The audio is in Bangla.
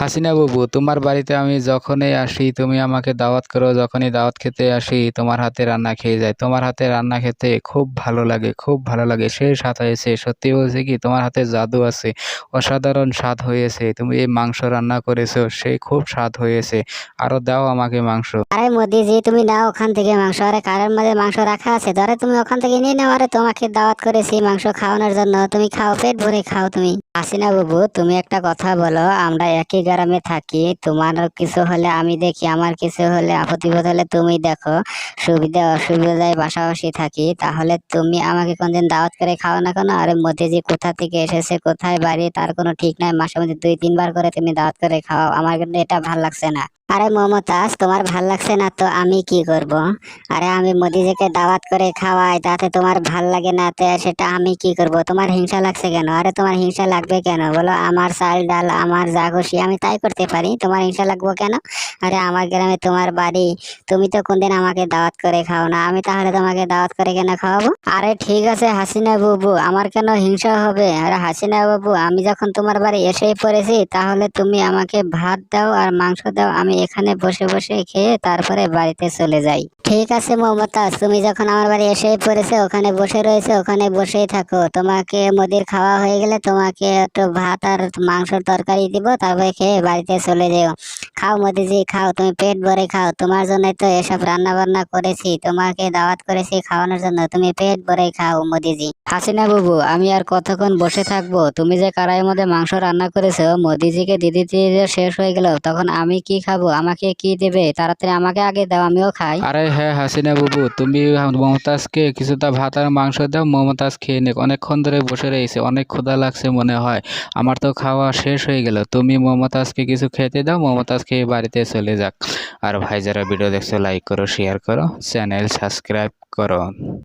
হাসিনা বাবু, তোমার বাড়িতে আমি যখনই আসি, তুমি আমাকে দাওয়াত করো, যখনই দাওয়াত খেতে আসি, তোমার হাতে রান্না খেয়ে যাই। তোমার হাতে রান্না খেতে খুব ভালো লাগে, খুব ভালো লাগে। সেই স্বাদ হয়েছে, সত্যি বলছি কি, তোমার হাতে জাদু আছে, অসাধারণ স্বাদ হয়েছে। তুমি এই মাংস রান্না করেছ সেই খুব স্বাদ হয়েছে। আরও দাও আমাকে মাংস। আরে মোদিজি, তুমি নাও ওখান থেকে মাংস। আরে কারের মধ্যে মাংস রাখা আছে? ধরে তুমি ওখান থেকে নিয়ে নাও, আরে তোমাকে দাওয়াত করেছি মাংস খাওয়ানোর জন্য। তুমি খাও, পেট ভরে খাও তুমি। হাসিনা বাবু, তুমি একটা কথা বলো, আমরা একই গ্রামে থাকি, তোমার কিছু হলে আমি দেখি, আমার কিছু হলে আপত্তিবোধ হলে তুমি দেখো। সুবিধা অসুবিধায় পাশাপাশি থাকি, তাহলে তুমি আমাকে কোনদিন দাওয়াত করে খাও না কেন? আরে মোদিজি কোথা থেকে এসেছে, কোথায় বাড়ি, তার কোনো ঠিক নাই, মাসে মধ্যে দুই, তিনবার করে তুমি দাওয়াত করে খাও আমার কিন্তু এটা ভালো লাগছে না। আরে মমতাজ, তোমার ভালো লাগছে না তো আমি কি করব? আরে আমি মোদিজিকে দাওয়াত করে খাওয়াই, তাতে তোমার ভালো লাগে না তো সেটা আমি কি করব? তোমার হিংসা লাগছে কেন? আরে তোমার হিংসা লাগবে কেন? বলো, আমার চাল ডাল, আমার যা খুশি, আমি তাই করতে পারি। তোমার হিংসা লাগবো কেন? আরে আমার গ্রামে তোমার বাড়ি, তুমি তো কোনদিন আমাকে দাওয়াত করে খাও না, আমি তাহলে তোমাকে দাওয়াত করে কেন খাওয়াবো? আরে ঠিক আছে হাসিনা বাবু, আমার কেন হিংসা হবে? আরে হাসিনা বাবু, আমি যখন তোমার বাড়ি এসেই পড়েছি, তাহলে তুমি আমাকে ভাত দাও আর মাংস দাও, আমি এখানে বসে বসে খেয়ে তারপরে বাড়িতে চলে যাই। ঠিক আছে মমতাজ তুমি যখন আমার বাড়ি এসেই পড়েছে, ওখানে বসে রয়েছে, ওখানে বসেই থাকো। তোমাকে মোদির খাওয়া হয়ে গেলে তোমাকে একটু ভাত আর মাংসর তরকারি দিব, তারপরে খেয়ে বাড়িতে চলে যেও। খাও মোদিজি খাও তুমি পেট ভরে খাও। তোমার জন্যই তো এসব রান্না বান্না করেছি তোমাকে দাওয়াত করেছি খাওয়ানোর জন্য তুমি পেট ভরে খাও মোদিজি। হাসিনা বাবু আমি আর কতক্ষণ বসে থাকব? তুমি যে কারাইয়ের মধ্যে মাংস রান্না করেছ মোদিজিকে দিদি দিয়ে শেষ হয়ে গেল তখন আমি কি খাব? আমাকে কি দেবে? তাড়াতাড়ি আমাকে আগে দাও আমিও খাই। আরে হ্যাঁ হাসিনা বাবু তুমি মমতাজকে কিছুটা ভাত আর মাংস দাও মমতাজ খেয়ে নিক। অনেকক্ষণ ধরে বসে রয়েছে অনেক ক্ষুধা লাগছে মনে হয়। আমার তো খাওয়া শেষ হয়ে গেল। তুমি মমতাজকে কিছু খেতে দাও মমতাজ খেয়ে বাড়িতে চলে যাক। আর ভাই, যারা ভিডিও দেখছ লাইক করো শেয়ার করো চ্যানেল সাবস্ক্রাইব করো।